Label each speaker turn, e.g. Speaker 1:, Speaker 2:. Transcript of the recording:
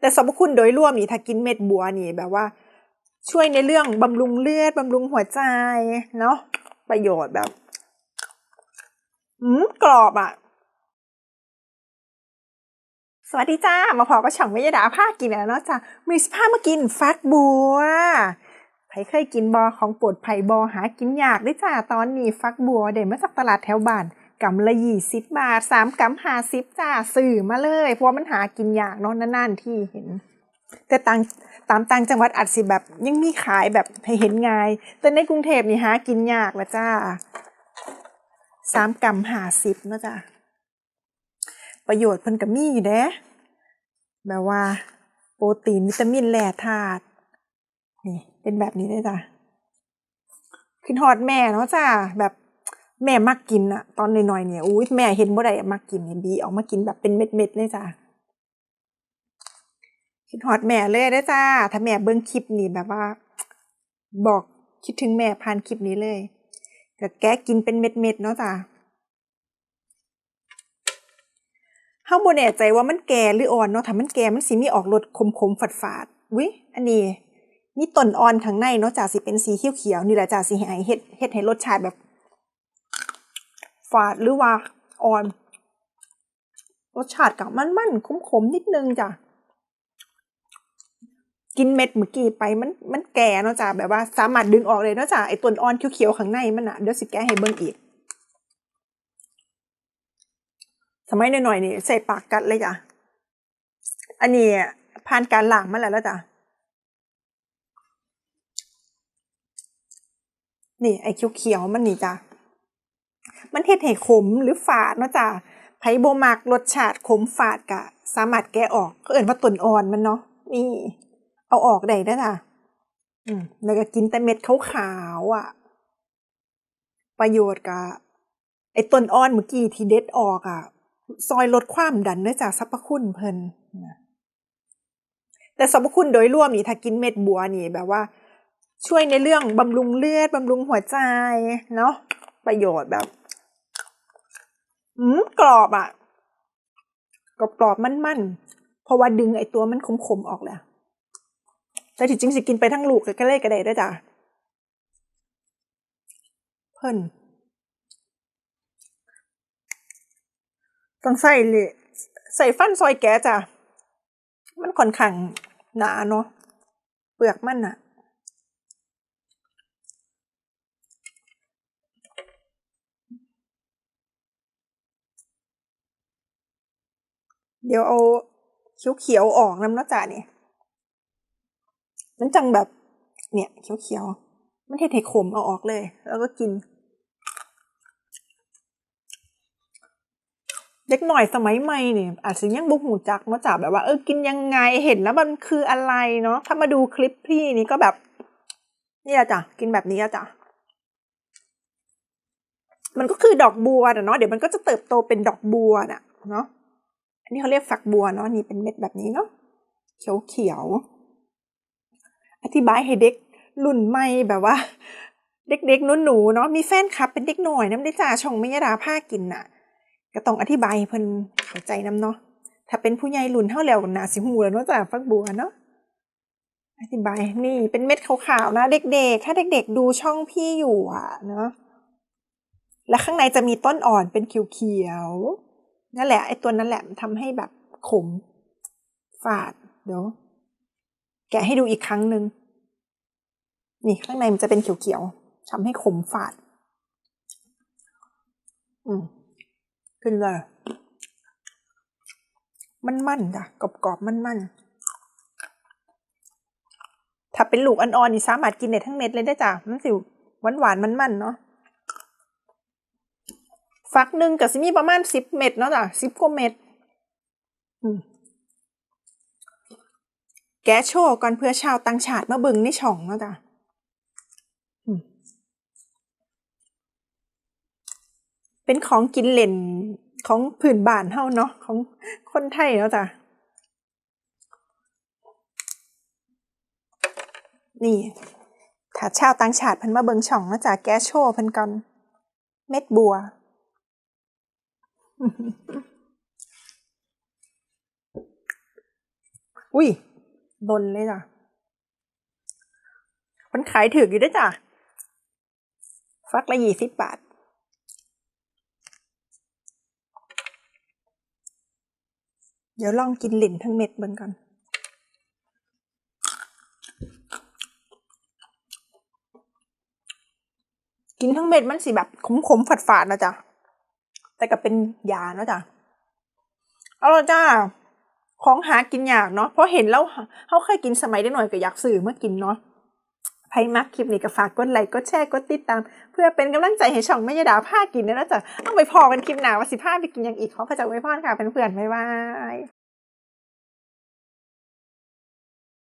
Speaker 1: แต่สรรพคุณโดยรวมนี่ถ้ากินเม็ดบัวนี่แบบว่า ช่วยในเรื่องบำรุงเลือดบำรุงหัวใจเนาะประโยชน์แบบอืมกรอบอะ สวัสดีจ้า มาพอก็ช่องไม่ยดาผ้ากินแล้วเนาะจ้ามีสผ้ามากินฟักบัวไผเคยกินบอของปรดไผ่บอหากินยากได้จ้าตอนนี้ฟักบัวเด่นมาจากตลาดแถวบ้าน กำละยี่สิบบาทสามกำห้าสิบจ้าสื่อมาเลย เพราะมันหากินยากเนาะนานๆที่เห็น แต่ต่างตามต่างจังหวัดอาจสิแบบยังมีขายแบบให้เห็นง่าย แต่ในกรุงเทพนี่หากินยากละจ้าสามกำห้าสิบเนาะจ้าประโยชน์เพิ่นก็มีอยู่เด้แบบว่า โปรตีนวิตามินแร่ธาตุนี่เป็นแบบนี้เลยจ้ะขึ้นฮอดแม่เนาะจ้าแบบ แม่มักกินอะตอนหน่อยๆเนี่ยอุ้ยแม่เห็นบ่ได้มักกินเนี่ยบีออกมากินแบบเป็นเม็ดๆเลยจ้ะคิดฮอดแม่เลยได้จ้า ถ้าแม่เบิ่งคลิปนี้แบบว่า บอกคิดถึงแม่ผ่านคลิปนี้เลยก็แกกินเป็นเม็ดๆเนาะจ้ะเฮาบ่แน่ใจว่ามันแก่หรืออ่อนเนาะถ้ามันแก่มันสิมีออกรสขมๆฝาดๆอุ๊ยอันนี้มีต้นอ่อนข้างในเนาะจ้ะสิเป็นสีเขียวๆนี่แหละจ้ะสิให้เฮ็ดเฮ็ดให้รสชาติแบบ ฝาดหรือว่าอ่อน รสชาติก็มันๆขมๆนิดนึงจ้ะ กินเม็ดเมื่อกี้ไปมันมันแก่เนาะจ้ะแบบว่าสามารถดึงออกเลยเนาะจ้ะไอ้ต้นอ่อนเขียวๆข้างในมันน่ะเดี๋ยวสิแกะให้เบิ่งอีก สมัยหน่อยๆนี่ใส่ปากกัดเลยจ้ะ อันนี้ผ่านการล้างมาแล้วแล้วจ้ะนี่ไอ้เขียวๆมันนี่จ้ะ มันเฮ็ดให้ขมหรือฝาดเนาะจ้ะไผบ่มักรสชาติขมฝาดกะ สามารถแกะออกก็เอิ้นว่าต้นอ่อนมันเนาะนี่ เอาออกได้เด้อจ้ะอืมแล้วก็กินแต่เม็ดขาวๆอะ ประโยชน์กะไอ้ต้นอ่อนเมื่อกี้ที่เด็ดออกอะ ซอยลดความดันเนื่องจากสรรพคุณเพิ่นนะแต่สรรพคุณโดยรวมนี่ถ้ากินเม็ดบัวนี่แบบว่า ช่วยในเรื่องบำรุงเลือดบำรุงหัวใจเนาะ ประโยชน์แบบอืมกรอบอะกรอบกรอบมันมันๆเพราะว่าดึงไอ้ตัวมันขมๆออกแล้วแต่ที่จริงสิกินไปทั้งลูกก็เลยก็ได้เด้จ้ะเพิ่นต้องใส่เลยใส่ฟันซอยแกจ้ะมันค่อนข้างหนาเนาะเปลือกมันอะ เดี๋ยวเอาเขียวๆออกน้ำเนาะจ้ะนี่ยมันจังแบบ เนี่ยเขียวๆมันเทให้ขมเอาออกเลย แล้วก็กิน เด็กหน่อยสมัยใหม่เนี่ย อาจจะยังบุกหูจักเนาะจ้ะแบบว่าเออกินยังไงเห็นแล้วมันคืออะไรเนาะถ้ามาดูคลิปพี่นี้ก็แบบ นี่แหละจ้ะกินแบบนี้อะจ้ะมันก็คือดอกบัวนะเนาะเดี๋ยวมันก็จะเติบโตเป็นดอกบัวน่ะเนาะ อันนี้เขาเรียกฝักบัวเนาะนี่เป็นเม็ดแบบนี้เนาะเขียวเขียวๆอธิบายให้เด็กรุ่นใหม่แบบว่า เด็กๆหนูๆเนาะมีแฟนคลับเป็นเด็กหน่อยน้ำได้จ้าชงไม่ยดาผ้ากินน่ะ ก็ต้องอธิบายเพิ่นเข้าใจน้ำเนาะถ้าเป็นผู้ใหญ่รุ่นเท่าแล้วน่าสิฮู้แล้วเนาะจ้ะฟักบัวเนาะอธิบายนี่เป็นเม็ดขาวๆนะ เด็กๆ ถ้าเด็กๆ ดูช่องพี่อยู่อะเนาะและข้างในจะมีต้นอ่อนเป็นเขียวๆ นั่นแหละไอ้ตัวนั้นแหละมันทำให้แบบขมฝาดเดี๋ยวแกะให้ดูอีกครั้งหนึ่งนี่ข้างในมันจะเป็นเขียวๆทำให้ขมฝาด อืมขึ้นเลยมันมันๆจ้ะกรอบกรอบมันมันๆถ้าเป็นลูกอ่อนๆนี่สามารถกินได้ทั้งเม็ดเลยได้จ้ะมันสิหวานหวานมันมันๆเนาะ ฟักหนึ่งกับสิมีประมาณสิบเม็ดเนาะจ้ะสิบกว่าเม็ดแกโชว์ก่อนเพื่อชาวต่างชาติมาเบิ่งในช่องเนาะจ้ะเป็นของกินเล่นของผืนบ้านเฮาเนาะของคนไทยเนาะจ้ะนี่ถ้าชาวต่างชาติเพิ่นมาเบิงช่องเนาะจ้ะแกโชว์เพิ่นก่อนเม็ดบัว อุ้ยดนเลยจ้ะมันขายถืออยู่ด้วยจ้ะ ฟักละยี่สิบบาท เดี๋ยวลองกินหลินทั้งเม็ดเบิ่งกันกินทั้งเม็ดมันสิแบบขมๆฝาดๆนะจ๊ะ แต่ก็เป็นยาเนาะจ้ะเอาละจ้าของหากินยากเนาะเพราะเห็นแล้วเขาเคยกินสมัยได้หน่อยก็อยากสื่อเมื่อกินเนาะใครมักคลิปนี้ก็ฝากกดไลค์กดแชร์กดติดตาม เพื่อเป็นกำลังใจให้ช่องแม่ยดาผ้ากินด้วยนะจ๊ะต้องไปพอกันคลิปหนาว่าสิผ้าไปกินอย่างอีกขอพระเจ้าไว้พรค่ะเพื่อนๆบ๊ายบาย